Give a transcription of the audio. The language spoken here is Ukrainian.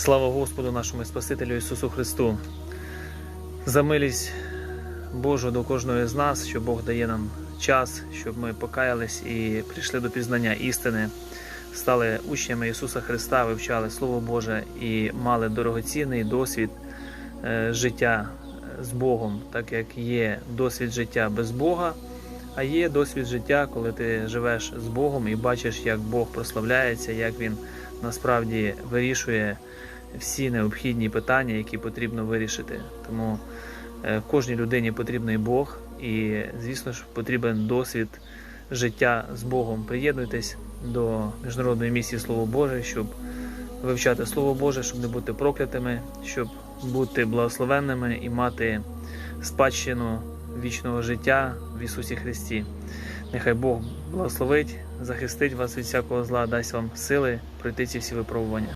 Слава Господу нашому Спасителю Ісусу Христу. За милість Божу до кожного з нас, що Бог дає нам час, щоб ми покаялись і прийшли до пізнання істини, стали учнями Ісуса Христа, вивчали Слово Боже і мали дорогоцінний досвід е, життя з Богом, так як є досвід життя без Бога, а є досвід життя, коли ти живеш з Богом і бачиш, як Бог прославляється, як Він насправді вирішує всі необхідні питання, які потрібно вирішити. Тому е, кожній людині потрібний Бог, і, звісно ж, потрібен досвід життя з Богом. Приєднуйтесь до міжнародної місії Слово Боже, щоб вивчати Слово Боже, щоб не бути проклятими, щоб бути благословенними і мати спадщину вічного життя в Ісусі Христі. Нехай Бог благословить, захистить вас від всякого зла, дасть вам сили пройти ці всі випробування.